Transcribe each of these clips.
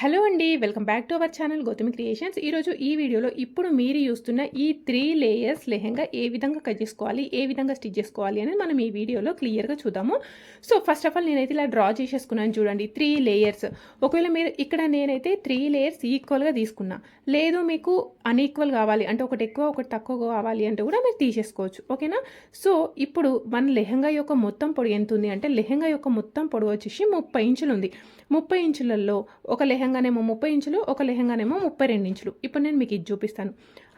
Hello అండి welcome back to our channel Gautami creations. ఈరోజు ఈ వీడియోలో ఇప్పుడు మీరు చూస్తున్న ఈ త్రీ లేయర్స్ లెహంగా ఏ విధంగా కట్ చేసుకోవాలి ఏ విధంగా స్టిచ్ చేసుకోవాలి అనేది మనం ఈ వీడియోలో క్లియర్గా చూద్దాము. సో ఫస్ట్ ఆఫ్ ఆల్ నేనైతే ఇలా డ్రా చేసేసుకున్నాను చూడండి త్రీ లేయర్స్. ఒకవేళ మీరు ఇక్కడ నేనైతే త్రీ లేయర్స్ ఈక్వల్గా తీసుకున్నా లేదు మీకు అన్ఈక్వల్ కావాలి అంటే ఒకటి ఎక్కువ ఒకటి తక్కువ కావాలి అంటే కూడా మీరు తీసేసుకోవచ్చు ఓకేనా? సో ఇప్పుడు మన లెహంగా యొక్క మొత్తం పొడి ఎంత ఉంది అంటే లెహంగా యొక్క మొత్తం పొడవు వచ్చేసి ముప్పై ఇంచులు ఉంది. ముప్పై ఇంచులలో ఒక లెహంగానేమో ముప్పై ఇంచులు ఒక లెహంగానేమో ముప్పై రెండు ఇంచులు. ఇప్పుడు నేను మీకు ఇది చూపిస్తాను.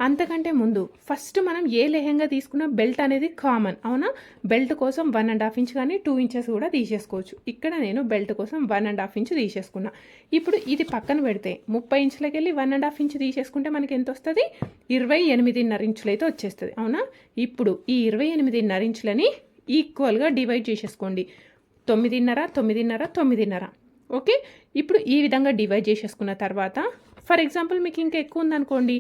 అంతకంటే ముందు ఫస్ట్ మనం ఏ లెహంగా తీసుకున్నా బెల్ట్ అనేది కామన్ అవునా? బెల్ట్ కోసం వన్ అండ్ హాఫ్ ఇంచ్ కానీ టూ ఇంచెస్ కూడా తీసేసుకోవచ్చు. ఇక్కడ నేను బెల్ట్ కోసం వన్ అండ్ హాఫ్ ఇంచ్ తీసేసుకున్నా. ఇప్పుడు ఇది పక్కన పెడితే ముప్పై ఇంచులకి వెళ్ళి వన్ అండ్ హాఫ్ ఇంచ్ తీసేసుకుంటే మనకి ఎంత వస్తుంది? ఇరవై ఎనిమిదిన్నర ఇంచులు అయితే వచ్చేస్తుంది అవునా? ఇప్పుడు ఈ ఇరవై ఎనిమిదిన్నర ఇంచులని ఈక్వల్గా డివైడ్ చేసేసుకోండి. తొమ్మిదిన్నర తొమ్మిదిన్నర తొమ్మిదిన్నర. ఓకే? ఇప్పుడు ఈ విధంగా డివైడ్ చేసేసుకున్న తర్వాత ఫర్ ఎగ్జాంపుల్ మీకు ఇంకా ఎక్కువ ఉందనుకోండి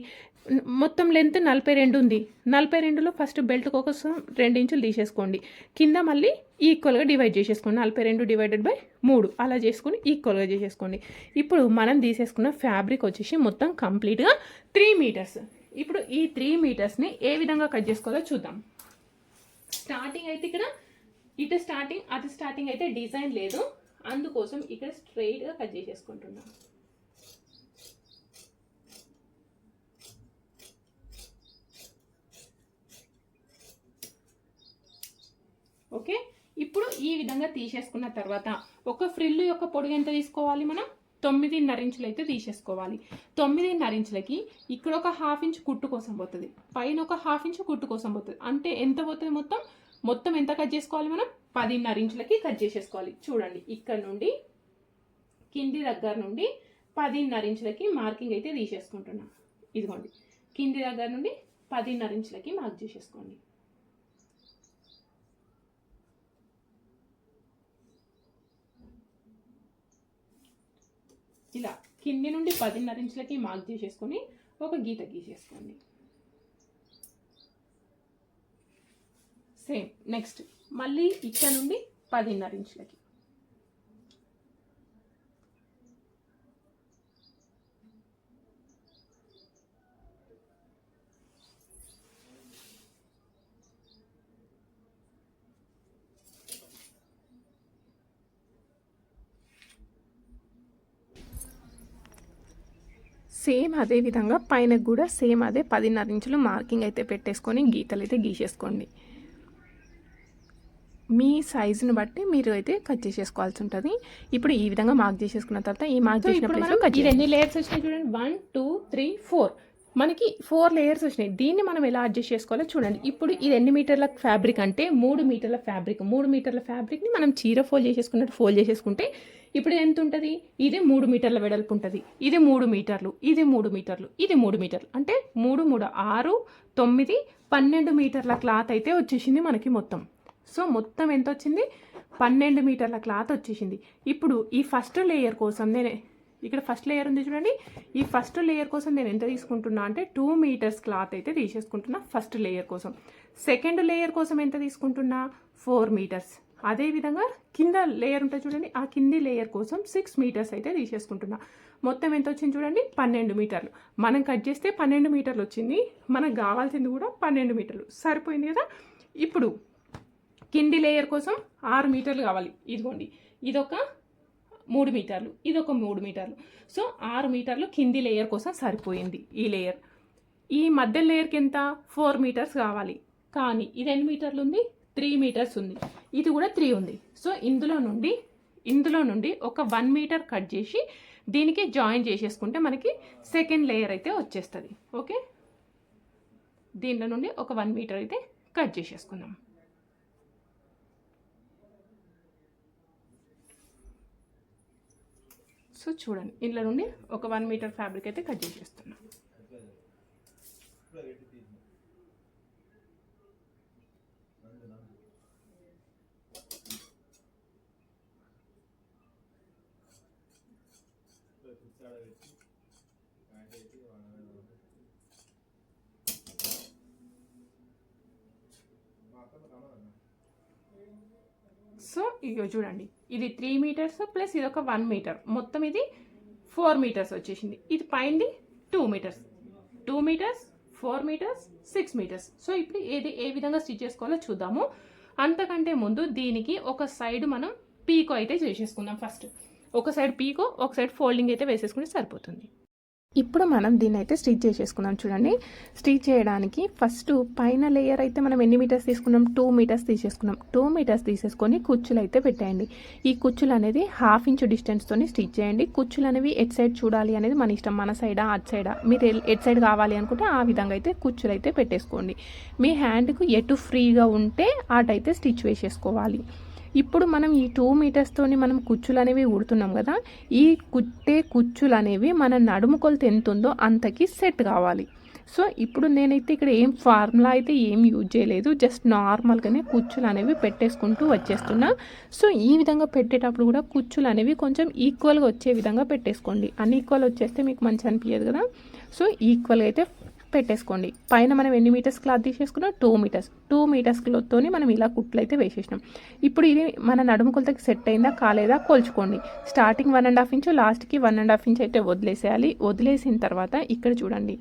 మొత్తం లెంత్ నలభై రెండు ఉంది. నలభై రెండులో ఫస్ట్ బెల్ట్ కోసం రెండు ఇంచులు తీసేసుకోండి. కింద మళ్ళీ ఈక్వల్గా డివైడ్ చేసేసుకోండి. నలభై రెండు డివైడెడ్ బై మూడు. అలా చేసుకొని ఈక్వల్గా చేసేసుకోండి. ఇప్పుడు మనం తీసేసుకున్న ఫ్యాబ్రిక్ వచ్చేసి మొత్తం కంప్లీట్గా త్రీ మీటర్స్ ఇప్పుడు ఈ త్రీ మీటర్స్ని ఏ విధంగా కట్ చేసుకోవాలో చూద్దాం. స్టార్టింగ్ అయితే ఇక్కడ ఇటు స్టార్టింగ్ అటు స్టార్టింగ్ అయితే డిజైన్ లేదు. అందుకోసం ఇక్కడ స్ట్రైట్గా కట్ చేసేసుకుంటున్నాం. ఓకే? ఇప్పుడు ఈ విధంగా తీసేసుకున్న తర్వాత ఒక ఫ్రిల్ యొక్క పొడుగు ఎంత తీసుకోవాలి మనం? తొమ్మిదిన్నర ఇంచులు అయితే తీసేసుకోవాలి. తొమ్మిదిన్నర ఇంచులకి ఇక్కడ ఒక హాఫ్ ఇంచ్ కుట్టు కోసం పోతుంది. పైన ఒక హాఫ్ ఇంచ్ కుట్టు కోసం పోతుంది. అంటే ఎంత పోతుంది మొత్తం? మొత్తం ఎంత కట్ చేసుకోవాలి మనం? పదిన్నర ఇంచులకి కట్ చేసేసుకోవాలి. చూడండి ఇక్కడ నుండి కింది దగ్గర నుండి పదిన్నర ఇంచులకి మార్కింగ్ అయితే తీసేసుకుంటున్నా. ఇదిగోండి కింది దగ్గర నుండి పదిన్నర ఇంచులకి మార్క్ చేసేసుకోండి. ఇలా కింది నుండి పదిన్నర ఇంచులకి మార్క్ చేసేసుకొని ఒక గీత గీసేసుకోండి. సేమ్ నెక్స్ట్ మళ్ళీ ఇక్కడ నుండి పదిన్నర ఇంచులకి. సేమ్ అదే విధంగా పైన కూడా సేమ్ అదే పదిన్నర ఇంచులు మార్కింగ్ అయితే పెట్టేసుకొని గీతలు అయితే గీసేసుకోండి. మీ సైజుని బట్టి మీరు అయితే కట్ చేసేసుకోవాల్సి ఉంటుంది. ఇప్పుడు ఈ విధంగా మార్క్ చేసేసుకున్న తర్వాత ఈ మార్క్ చేసిన ఇది ఎన్ని లేయర్స్ వచ్చినాయి చూడండి. One two three four. మనకి ఫోర్ లేయర్స్ వచ్చినాయి. దీన్ని మనం ఎలా అడ్జస్ట్ చేసుకోవాలో చూడండి. ఇప్పుడు ఇది ఎన్ని మీటర్ల ఫ్యాబ్రిక్ అంటే మూడు మీటర్ల ఫ్యాబ్రిక్ మూడు మీటర్ల ఫ్యాబ్రిక్ని మనం చీర ఫోల్డ్ చేసేసుకున్నట్టు ఫోల్డ్ చేసేసుకుంటే ఇప్పుడు ఎంత ఉంటుంది? ఇది మూడు మీటర్ల వెడల్పు ఉంటుంది. ఇది మూడు మీటర్లు. ఇది మూడు మీటర్లు. ఇది మూడు మీటర్లు. అంటే మూడు మూడు ఆరు తొమ్మిది పన్నెండు మీటర్ల క్లాత్ అయితే వచ్చేసింది మనకి మొత్తం. సో మొత్తం ఎంత వచ్చింది పన్నెండు మీటర్ల క్లాత్ వచ్చేసింది. ఇప్పుడు ఈ ఫస్ట్ లేయర్ కోసం నేను ఇక్కడ ఫస్ట్ లేయర్ ఉంది చూడండి. ఈ ఫస్ట్ లేయర్ కోసం నేను ఎంత తీసుకుంటున్నా అంటే టూ మీటర్స్ క్లాత్ అయితే తీసేసుకుంటున్నా ఫస్ట్ లేయర్ కోసం. సెకండ్ లేయర్ కోసం ఎంత తీసుకుంటున్నా? Four metres. అదేవిధంగా కింద లేయర్ ఉంటుంది చూడండి. ఆ కింది లేయర్ కోసం సిక్స్ మీటర్స్ అయితే తీసేసుకుంటున్నా. మొత్తం ఎంత వచ్చింది చూడండి? పన్నెండు మీటర్లు. మనం కట్ చేస్తే పన్నెండు మీటర్లు వచ్చింది. మనకు కావాల్సింది కూడా పన్నెండు మీటర్లు. సరిపోయింది కదా? ఇప్పుడు కింది లేయర్ కోసం ఆరు మీటర్లు కావాలి. ఇదిగోండి. ఇదొక మూడు మీటర్లు. ఇదొక మూడు మీటర్లు. సో ఆరు మీటర్లు కింది లేయర్ కోసం సరిపోయింది ఈ లేయర్ ఈ మధ్య లేయర్కి ఎంత ఫోర్ మీటర్స్ కావాలి. కానీ ఇది ఎన్ని మీటర్లు ఉంది? త్రీ మీటర్స్ ఉంది. ఇది కూడా త్రీ ఉంది. సో ఇందులో నుండి ఇందులో నుండి ఒక వన్ మీటర్ కట్ చేసి దీనికి జాయిన్ చేసేసుకుంటే మనకి సెకండ్ లేయర్ అయితే వచ్చేస్తుంది. ఓకే దీనిలో నుండి ఒక వన్ మీటర్ అయితే కట్ చేసేసుకుందాం. సో చూడండి. ఇందులో నుండి ఒక వన్ మీటర్ ఫ్యాబ్రిక్ అయితే కట్ చేసేస్తున్నాను సో ఇగో చూడండి. ఇది త్రీ మీటర్స్ ప్లస్ ఇది ఒక వన్ మీటర్ మొత్తం ఇది ఫోర్ మీటర్స్ వచ్చేసింది. ఇది పైంది two metres two metres four metres six metres so ఇప్పుడు ఏది ఏ విధంగా స్టిచ్ చేసుకోవాలో చూద్దాము. అంతకంటే ముందు దీనికి ఒక సైడ్ మనం పీకో అయితే చేసేసుకుందాం ఫస్ట్ ఒక సైడ్ పీకో ఒక సైడ్ ఫోల్డింగ్ అయితే వేసేసుకుంటే సరిపోతుంది. ఇప్పుడు మనం దీన్ని అయితే స్టిచ్ చేసేసుకుందాం. చూడండి. స్టిచ్ చేయడానికి ఫస్ట్ పైన లేయర్ అయితే మనం ఎన్ని మీటర్స్ తీసుకున్నాం? టూ మీటర్స్ తీసేసుకున్నాం. టూ మీటర్స్ తీసేసుకొని కుచ్చులు అయితే పెట్టేయండి. ఈ కుచ్చులు అనేది హాఫ్ ఇంచ్ డిస్టెన్స్తో స్టిచ్ చేయండి. కుచ్చులు అనేవి ఎట్ సైడ్ చూడాలి అనేది మన ఇష్టం. మన సైడా అట్ సైడా మీరు ఎట్ సైడ్ కావాలి అనుకుంటే ఆ విధంగా అయితే కుచ్చులు అయితే పెట్టేసుకోండి. మీ హ్యాండ్కు ఎటు ఫ్రీగా ఉంటే అటైతే స్టిచ్ వేసేసుకోవాలి. ఇప్పుడు మనం ఈ టూ మీటర్స్తోని మనం కుచ్చులు అనేవి ఉడుతున్నాం కదా ఈ కుట్టే కుచ్చులు అనేవి మన నడుము కొలత ఎంత ఉందో అంతకి సెట్ కావాలి. సో ఇప్పుడు నేనైతే ఇక్కడ ఏం ఫార్ములా అయితే ఏం యూజ్ చేయలేదు జస్ట్ నార్మల్గానే కుచ్చులు అనేవి పెట్టేసుకుంటూ వచ్చేస్తున్నా. సో ఈ విధంగా పెట్టేటప్పుడు కూడా కుచ్చులు అనేవి కొంచెం ఈక్వల్గా వచ్చే విధంగా పెట్టేసుకోండి. అన్ఈక్వల్ వచ్చేస్తే మీకు మంచి అనిపించదు కదా. సో ఈక్వల్గా అయితే పెట్టేసుకోండి. పైన మనం ఎన్ని మీటర్స్ క్లాత్ తీసేసుకున్నాం టూ మీటర్స్ టూ మీటర్స్ క్లాత్తోని మనం ఇలా కుట్లు అయితే వేసేసినాం. ఇప్పుడు ఇది మన నడుము కొలతకి సెట్ అయిందా కాలేదా కొలుచుకోండి. Starting one and half inch లాస్ట్కి వన్ అండ్ హాఫ్ ఇంచ్ అయితే వదిలేసేయాలి. వదిలేసిన తర్వాత ఇక్కడ చూడండి.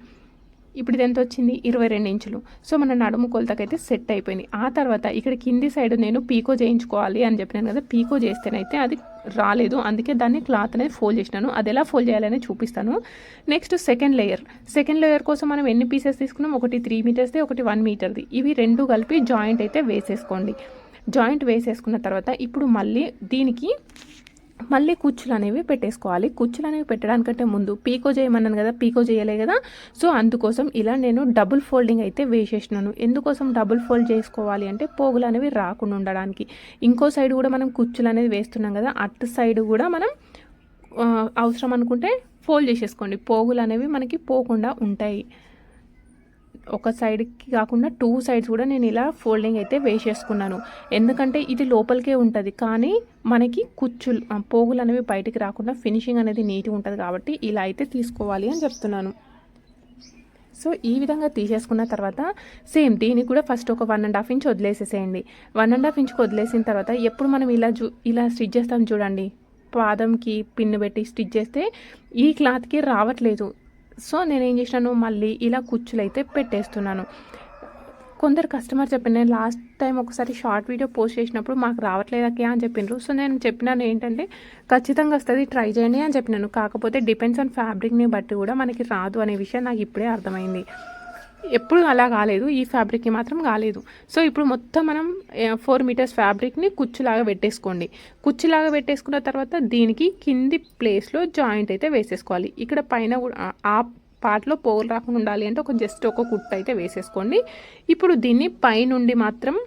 ఇప్పుడు ఇది ఎంత వచ్చింది? ఇరవై రెండు ఇంచులు. సో మన నడుము కొలతకైతే సెట్ అయిపోయింది. ఆ తర్వాత ఇక్కడ కింది సైడ్ నేను పీకో చేయించుకోవాలి అని చెప్పినాను కదా పీకో చేస్తేనైతే అది రాలేదు. అందుకే దాన్ని క్లాత్ అనేది ఫోల్డ్ చేసినాను. అది ఎలా ఫోల్డ్ చేయాలని చూపిస్తాను. Next second layer. Second layer కోసం మనం ఎన్ని పీసెస్ తీసుకున్నాం? ఒకటి త్రీ మీటర్స్ది ఒకటి వన్ మీటర్ది. ఇవి రెండు కలిపి జాయింట్ అయితే వేసేసుకోండి. జాయింట్ వేసేసుకున్న తర్వాత ఇప్పుడు మళ్ళీ దీనికి మళ్ళీ కుచ్చులు అనేవి పెట్టేసుకోవాలి. కుచ్చులు అనేవి పెట్టడానికంటే ముందు పీకో చేయమన్నాను కదా పీకో చేయలే కదా. సో అందుకోసం ఇలా నేను డబుల్ ఫోల్డింగ్ అయితే వేసేసినాను. ఎందుకోసం డబుల్ ఫోల్డ్ చేసుకోవాలి అంటే పోగులు అనేవి రాకుండా ఉండడానికి. ఇంకో సైడ్ కూడా మనం కుచ్చులు అనేది వేస్తున్నాం కదా అటు సైడ్ కూడా మనం అవసరం అనుకుంటే ఫోల్డ్ చేసేసుకోండి. పోగులు అనేవి మనకి పోకుండా ఉంటాయి. ఒక సైడ్కి కాకుండా టూ సైడ్స్ కూడా నేను ఇలా ఫోల్డింగ్ అయితే వేసేసుకున్నాను. ఎందుకంటే ఇది లోపలికే ఉంటుంది. కానీ మనకి కుచ్చులు పోగులు అనేవి బయటికి రాకుండా ఫినిషింగ్ అనేది నీట్గా ఉంటుంది కాబట్టి ఇలా అయితే తీసుకోవాలి అని చెప్తున్నాను. సో ఈ విధంగా తీసేసుకున్న తర్వాత సేమ్ దీనికి కూడా ఫస్ట్ ఒక వన్ అండ్ హాఫ్ ఇంచ్ వదిలేసేసేయండి. వన్ అండ్ హాఫ్ ఇంచ్కి వదిలేసిన తర్వాత ఎప్పుడు మనం ఇలా చూ ఇలా స్టిచ్ చేస్తాం చూడండి. పాదంకి పిన్ను పెట్టి స్టిచ్ చేస్తే ఈ క్లాత్కి రావట్లేదు. సో నేను ఏం చేసినాను మళ్ళీ ఇలా కుచ్చులు అయితే పెట్టేస్తున్నాను. కొందరు కస్టమర్ చెప్పాను నేను లాస్ట్ టైం ఒకసారి షార్ట్ వీడియో పోస్ట్ చేసినప్పుడు మాకు రావట్లేదకే అని చెప్పిండ్రు సో నేను చెప్పినాను ఏంటంటే ఖచ్చితంగా వస్తుంది ట్రై చేయండి అని చెప్పినాను. కాకపోతే డిపెండ్స్ ఆన్ ఫ్యాబ్రిక్ని బట్టి కూడా మనకి రాదు అనే విషయం నాకు ఇప్పుడే అర్థమైంది. ఎప్పుడు అలా కాలేదు ఈ ఫ్యాబ్రిక్కి మాత్రం కాలేదు. సో ఇప్పుడు మొత్తం మనం ఫోర్ మీటర్స్ ఫ్యాబ్రిక్ని కుచ్చులాగా పెట్టేసుకోండి. కుచ్చులాగా పెట్టేసుకున్న తర్వాత దీనికి కింది ప్లేస్లో జాయింట్ అయితే వేసేసుకోవాలి. ఇక్కడ పైన కూడా ఆ- పార్ట్లో పోగులు రాకుండా ఉండాలి అంటే ఒక జస్ట్ ఒక కుట్టు అయితే వేసేసుకోండి. ఇప్పుడు దీన్ని పైనుండి మాత్రం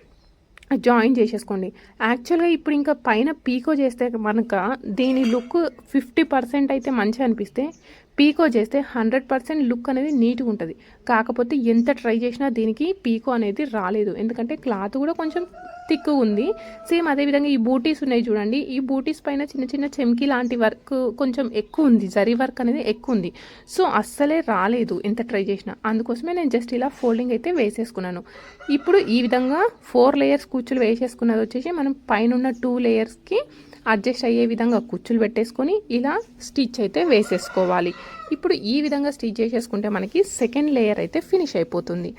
జాయిన్ చేసేసుకోండి. యాక్చువల్గా ఇప్పుడు ఇంకా పైన పీకో చేస్తే మనక దీని లుక్ ఫిఫ్టీ పర్సెంట్ అయితే మంచిగా అనిపిస్తే పీకో చేస్తే హండ్రెడ్ పర్సెంట్ లుక్ అనేది నీట్గా ఉంటుంది. కాకపోతే ఎంత ట్రై చేసినా దీనికి పీకో అనేది రాలేదు. ఎందుకంటే క్లాత్ కూడా కొంచెం థిక్ ఉంది. సేమ్ అదేవిధంగా ఈ బూటీస్ ఉన్నాయి చూడండి. ఈ బూటీస్ పైన చిన్న చిన్న చెమ్కి లాంటి వర్క్ కొంచెం ఎక్కువ ఉంది. జరీ వర్క్ అనేది ఎక్కువ ఉంది. సో అస్సలే రాలేదు ఎంత ట్రై చేసినా. అందుకోసమే నేను జస్ట్ ఇలా ఫోల్డింగ్ అయితే వేసేసుకున్నాను. ఇప్పుడు ఈ విధంగా ఫోర్ లేయర్స్ కూర్చులు వేసేసుకున్నది వచ్చేసి మనం పైన ఉన్న టూ లేయర్స్కి అడ్జస్ట్ అయ్యే విధంగా కుచ్చులు పెట్టేసుకొని ఇలా స్టిచ్ అయితే వేసేసుకోవాలి. ఇప్పుడు ఈ విధంగా స్టిచ్ చేసేసుకుంటే మనకి సెకండ్ లేయర్ అయితే ఫినిష్ అయిపోతుంది.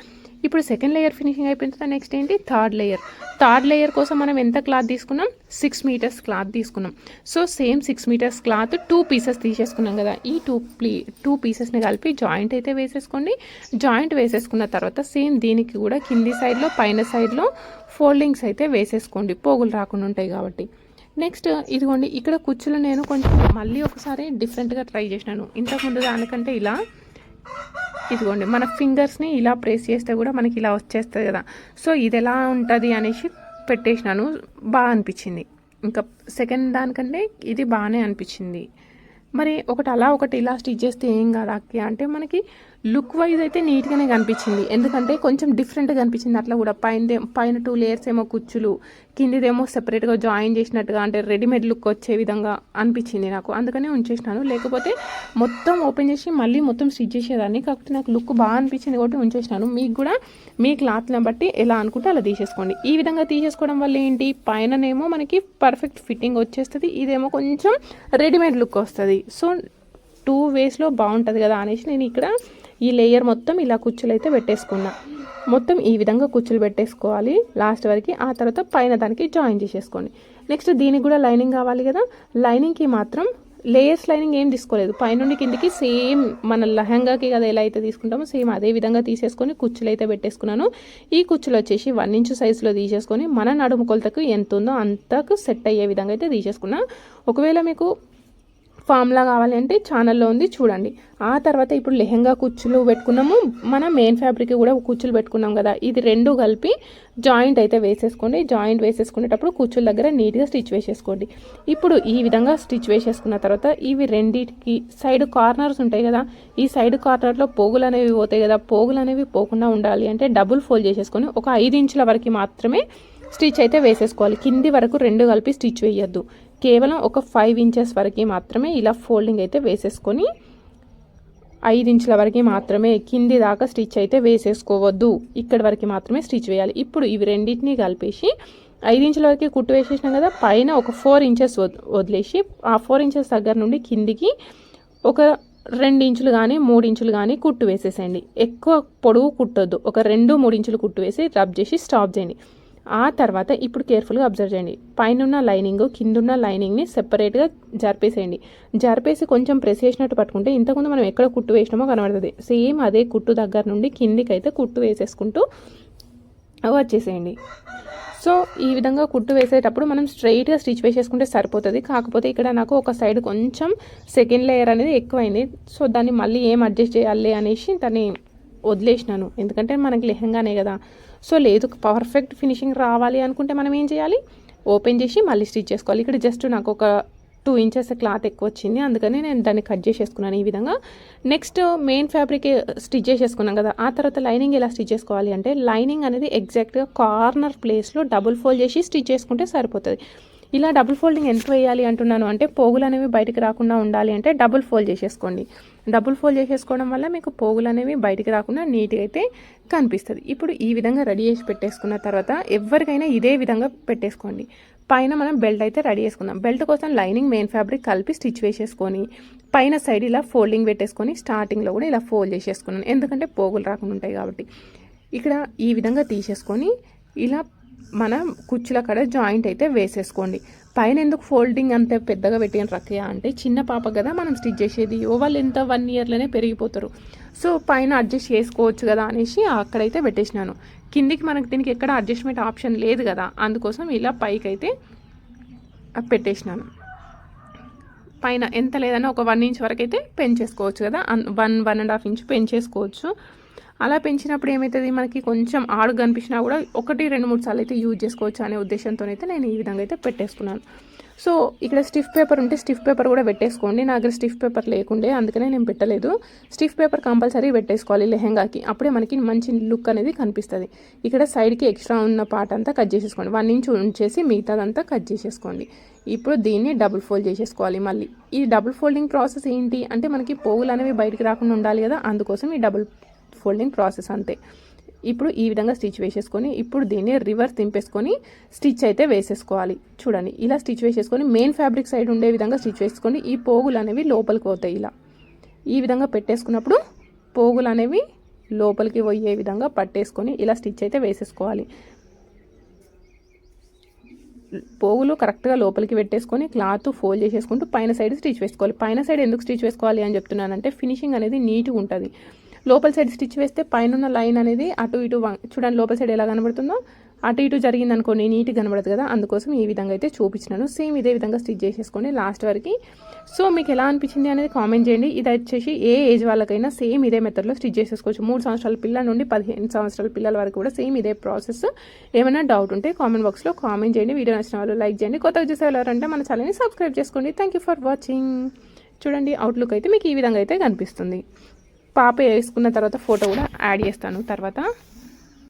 ఇప్పుడు సెకండ్ లేయర్ ఫినిషింగ్ అయిపోయిన నెక్స్ట్ ఏంటి? థర్డ్ లేయర్ థర్డ్ లేయర్ కోసం మనం ఎంత క్లాత్ తీసుకున్నాం? సిక్స్ మీటర్స్ క్లాత్ తీసుకున్నాం. So same six metres cloth two pieces తీసేసుకున్నాం కదా. ఈ టూ ప్లీ టూ పీసెస్ని కలిపి జాయింట్ అయితే వేసేసుకోండి. జాయింట్ వేసేసుకున్న తర్వాత సేమ్ దీనికి కూడా కింది సైడ్లో పైన సైడ్లో ఫోల్డింగ్స్ అయితే వేసేసుకోండి. పోగులు రాకుండా ఉంటాయి కాబట్టి. నెక్స్ట్ ఇదిగోండి ఇక్కడ కుచ్చులు నేను కొంచెం మళ్ళీ ఒకసారి డిఫరెంట్గా ట్రై చేసినాను. ఇంతకుముందు దానికంటే ఇలా ఇదిగోండి మన ఫింగర్స్ని ఇలా ప్రెస్ చేస్తే కూడా మనకి ఇలా వచ్చేస్తుంది కదా. సో ఇది ఎలా ఉంటుంది అనేసి పెట్టేసినాను బాగా అనిపించింది. ఇంకా సెకండ్ దానికంటే ఇది బాగానే అనిపించింది. మరి ఒకటి అలా ఒకటి ఇలా స్టిచ్ చేస్తే ఏం కాదు అక్కి. అంటే మనకి లుక్ వైజ్ అయితే నీట్గానే కనిపించింది. ఎందుకంటే కొంచెం డిఫరెంట్గా అనిపించింది అట్లా కూడా పైన పైన టూ లేయర్స్ ఏమో కుచ్చులు కిందిదేమో సెపరేట్గా జాయిన్ చేసినట్టుగా అంటే రెడీమేడ్ లుక్ వచ్చే విధంగా అనిపించింది నాకు. అందుకనే ఉంచేసినాను. లేకపోతే మొత్తం ఓపెన్ చేసి మళ్ళీ మొత్తం స్టిచ్ చేసేదాన్ని. కాకపోతే నాకు లుక్ బాగా అనిపించింది కాబట్టి ఉంచేసినాను. మీకు కూడా మీ క్లాత్ని బట్టి ఎలా అనుకుంటే అలా తీసేసుకోండి. ఈ విధంగా తీసేసుకోవడం వల్ల ఏంటి? పైననేమో మనకి పర్ఫెక్ట్ ఫిట్టింగ్ వచ్చేస్తుంది. ఇదేమో కొంచెం రెడీమేడ్ లుక్ వస్తుంది. సో టూ వేస్లో బాగుంటుంది కదా అనేసి నేను ఇక్కడ ఈ లేయర్ మొత్తం ఇలా కుచ్చులు అయితే పెట్టేసుకున్నా. మొత్తం ఈ విధంగా కుచ్చులు పెట్టేసుకోవాలి. లాస్ట్ వరకు ఆ తర్వాత పైన దానికి జాయిన్ చేసేసుకోండి. నెక్స్ట్ దీనికి కూడా లైనింగ్ కావాలి కదా. లైనింగ్కి మాత్రం లేయర్స్ లైనింగ్ ఏం తీసుకోలేదు. పైనుండి కిందికి సేమ్ మన లెహంగాకి కదా ఎలా అయితే తీసుకుంటామో సేమ్ అదే విధంగా తీసేసుకొని కుచ్చులు అయితే పెట్టేసుకున్నాను. ఈ కుచ్చులు వచ్చేసి వన్ ఇంచ్ సైజులో తీసేసుకొని మన నడుము కొలతకు ఎంత ఉందో అంతకు సెట్ అయ్యే విధంగా అయితే తీసేసుకున్నా. ఒకవేళ మీకు ఫామ్లా కావాలి అంటే ఛానల్లో ఉంది చూడండి. ఆ తర్వాత ఇప్పుడు లెహెంగా కుచ్చులు పెట్టుకున్నాము. మన మెయిన్ ఫ్యాబ్రిక్ కూడా కుచ్చులు పెట్టుకున్నాం కదా. ఇది రెండు కలిపి జాయింట్ అయితే వేసేసుకోండి. జాయింట్ వేసేసుకునేటప్పుడు కుచ్చుల దగ్గర నీట్గా స్టిచ్ వేసేసుకోండి. ఇప్పుడు ఈ విధంగా స్టిచ్ వేసేసుకున్న తర్వాత ఇవి రెండింటికి సైడ్ కార్నర్స్ ఉంటాయి కదా. ఈ సైడ్ కార్నర్లో పోగులు అనేవి పోతాయి కదా. పోగులు అనేవి పోకుండా ఉండాలి అంటే డబుల్ ఫోల్డ్ చేసేసుకొని ఒక ఐదు ఇంచుల వరకు మాత్రమే స్టిచ్ అయితే వేసేసుకోవాలి. కింది వరకు రెండు కలిపి స్టిచ్ వేయద్దు. కేవలం ఒక ఫైవ్ ఇంచెస్ వరకు మాత్రమే ఇలా ఫోల్డింగ్ అయితే వేసేసుకొని ఐదు ఇంచుల వరకు మాత్రమే కింది దాకా స్టిచ్ అయితే వేసేసుకోవద్దు. ఇక్కడ వరకు మాత్రమే స్టిచ్ వేయాలి. ఇప్పుడు ఇవి రెండింటిని కలిపేసి ఐదు ఇంచుల వరకు కుట్టు వేసేసినాం కదా పైన ఒక ఫోర్ ఇంచెస్ వదిలేసి ఆ ఫోర్ ఇంచెస్ దగ్గర నుండి కిందికి ఒక రెండు ఇంచులు కానీ మూడు ఇంచులు కానీ కుట్టు వేసేసేయండి. ఎక్కువ పొడవు కుట్టొద్దు. ఒక రెండు మూడు ఇంచులు కుట్టు వేసి రబ్ చేసి స్టాప్ చేయండి. ఆ తర్వాత ఇప్పుడు కేర్ఫుల్గా అబ్జర్వ్ చేయండి. పైనున్న లైనింగ్ కిందున్న లైనింగ్ని సెపరేట్గా జరిపేసేయండి. జరిపేసి కొంచెం ప్రెస్ చేసినట్టు పట్టుకుంటే ఇంతకుముందు మనం ఎక్కడ కుట్టు వేసినామో కనబడుతుంది. సేమ్ అదే కుట్టు దగ్గర నుండి కిందికైతే అయితే కుట్టు వేసేసుకుంటూ వచ్చేసేయండి సో ఈ విధంగా కుట్టు వేసేటప్పుడు మనం స్ట్రైట్గా స్టిచ్ వేసేసుకుంటే సరిపోతుంది. కాకపోతే ఇక్కడ నాకు ఒక సైడ్ కొంచెం సెకండ్ లేయర్ అనేది ఎక్కువైంది. సో దాన్ని మళ్ళీ ఏం అడ్జస్ట్ చేయాలి అనేసి దాన్ని వదిలేసినాను. ఎందుకంటే మనకి లెహంగానే కదా. సో లేదు పర్ఫెక్ట్ ఫినిషింగ్ రావాలి అనుకుంటే మనం ఏం చేయాలి? ఓపెన్ చేసి మళ్ళీ స్టిచ్ చేసుకోవాలి. ఇక్కడ జస్ట్ నాకు ఒక టూ ఇంచెస్ క్లాత్ ఎక్కువ వచ్చింది. అందుకని నేను దాన్ని కట్ చేసేసుకున్నాను ఈ విధంగా. నెక్స్ట్ మెయిన్ ఫ్యాబ్రిక్ స్టిచ్ చేసేసుకున్నాం కదా ఆ తర్వాత లైనింగ్ ఎలా స్టిచ్ చేసుకోవాలి అంటే లైనింగ్ అనేది ఎగ్జాక్ట్గా కార్నర్ ప్లేస్లో డబుల్ ఫోల్డ్ చేసి స్టిచ్ చేసుకుంటే సరిపోతుంది. ఇలా డబుల్ ఫోల్డింగ్ ఎంత వేయాలి అంటున్నాను అంటే పోగులు అనేవి బయటకు రాకుండా ఉండాలి అంటే డబుల్ ఫోల్డ్ చేసేసుకోండి. డబుల్ ఫోల్డ్ చేసేసుకోవడం వల్ల మీకు పోగులు అనేవి బయటికి రాకుండా నీట్గా అయితే కనిపిస్తుంది. ఇప్పుడు ఈ విధంగా రెడీ చేసి పెట్టేసుకున్న తర్వాత ఎవరికైనా ఇదే విధంగా పెట్టేసుకోండి. పైన మనం బెల్ట్ అయితే రెడీ చేసుకుందాం. బెల్ట్ కోసం లైనింగ్ మెయిన్ ఫ్యాబ్రిక్ కలిపి స్టిచ్ వేసేసుకొని పైన సైడ్ ఇలా ఫోల్డింగ్ పెట్టేసుకొని స్టార్టింగ్లో కూడా ఇలా ఫోల్డ్ చేసేసుకున్నాను. ఎందుకంటే పోగులు రాకుండా ఉంటాయి కాబట్టి. ఇక్కడ ఈ విధంగా తీసేసుకొని ఇలా మన కుచ్చుల కడ జాయింట్ అయితే వేసేసుకోండి. పైన ఎందుకు ఫోల్డింగ్ అంత పెద్దగా పెట్టిన రకయ అంటే చిన్న పాప కదా మనం స్టిచ్ చేసేది. వాళ్ళు ఎంత వన్ ఇయర్లోనే పెరిగిపోతారు. సో పైన అడ్జస్ట్ చేసుకోవచ్చు కదా అనేసి అక్కడైతే పెట్టేసినాను. కిందికి మనకి దీనికి ఎక్కడ అడ్జస్ట్మెంట్ ఆప్షన్ లేదు కదా అందుకోసం ఇలా పైకి అయితే పెట్టేసినాను. పైన ఎంత లేదన్నా ఒక వన్ ఇంచ్ వరకు అయితే పెంచేసుకోవచ్చు కదా one one and half inch పెంచేసుకోవచ్చు. అలా పెంచినప్పుడు ఏమవుతుంది మనకి కొంచెం ఆడు కనిపించినా కూడా ఒకటి రెండు మూడు సార్లు అయితే యూజ్ చేసుకోవచ్చు అనే ఉద్దేశంతో అయితే నేను ఈ విధంగా అయితే పెట్టేసుకున్నాను. సో ఇక్కడ స్టిఫ్ పేపర్ ఉంటే స్టిఫ్ పేపర్ కూడా పెట్టేసుకోండి. నా దగ్గర స్టిఫ్ పేపర్ లేకుండే అందుకనే నేను పెట్టలేదు. స్టిఫ్ పేపర్ కంపల్సరీ పెట్టేసుకోవాలి లెహెంగాకి. అప్పుడే మనకి మంచి లుక్ అనేది కనిపిస్తుంది. ఇక్కడ సైడ్కి ఎక్స్ట్రా ఉన్న పార్ట్ అంతా కట్ చేసేసుకోండి. వన్ ఇంచ్ ఉంచేసి మిగతాదంతా కట్ చేసేసుకోండి. ఇప్పుడు దీన్ని డబుల్ ఫోల్డ్ చేసేసుకోవాలి మళ్ళీ. ఈ డబుల్ ఫోల్డింగ్ ప్రాసెస్ ఏంటి? అంటే మనకి పోగులు అనేవి బయటికి రాకుండా ఉండాలి కదా అందుకోసం ఈ డబుల్ ఫోల్డింగ్ ప్రాసెస్ అంతే. ఇప్పుడు ఈ విధంగా స్టిచ్ వేసేసుకొని ఇప్పుడు దీన్ని రివర్స్ దింపేసుకొని స్టిచ్ అయితే వేసేసుకోవాలి. చూడండి ఇలా స్టిచ్ వేసేసుకొని మెయిన్ ఫ్యాబ్రిక్ సైడ్ ఉండే విధంగా స్టిచ్ వేసుకొని ఈ పోగులు అనేవి లోపలికి పోతాయి ఇలా. ఈ విధంగా పెట్టేసుకున్నప్పుడు పోగులు అనేవి లోపలికి పోయే విధంగా పట్టేసుకొని ఇలా స్టిచ్ అయితే వేసేసుకోవాలి. పోగులు కరెక్ట్గా లోపలికి పెట్టేసుకొని క్లాత్ ఫోల్డ్ చేసేసుకుంటూ పైన సైడ్ స్టిచ్ వేసుకోవాలి. పైన సైడ్ ఎందుకు స్టిచ్ వేసుకోవాలి అని చెప్తున్నానంటే ఫినిషింగ్ అనేది నీట్గా ఉంటుంది. లోపల సైడ్ స్టిచ్ వేస్తే పైన లైన్ అనేది అటు ఇటు చూడండి లోపల సైడ్ ఎలా కనబడుతుందో అటు ఇటు జరిగింది అనుకోండి నీట్గా కనబడదు కదా? అందుకోసం ఈ విధంగా అయితే చూపించినాను సేమ్ ఇదే విధంగా స్టిచ్ చేసేసుకోండి లాస్ట్ వరకు. సో మీకు ఎలా అనిపించింది అనేది కామెంట్ చేయండి. ఇది వచ్చేసి ఏ ఏజ్ వాళ్ళకైనా సేమ్ ఇదే మెథడ్లో స్టిచ్ చేసేసుకోవచ్చు. మూడు సంవత్సరాల పిల్లల నుండి పదిహేను సంవత్సరాల పిల్లల వరకు కూడా సేమ్ ఇదే ప్రాసెస్. ఏమైనా డౌట్ ఉంటే కామెంట్ బాక్స్లో కామెంట్ చేయండి. వీడియో నచ్చిన వాళ్ళు లైక్ చేయండి. కొత్తగా చూసే ఎవరంటే మన ఛానల్ని సబ్స్క్రైబ్ చేసుకోండి. థ్యాంక్ ఫర్ వాచింగ్ చూడండి అవుట్లుక్ అయితే మీకు ఈ విధంగా అయితే కనిపిస్తుంది. పాప వేసుకున్న తర్వాత ఫోటో కూడా యాడ్ చేస్తాను తర్వాత.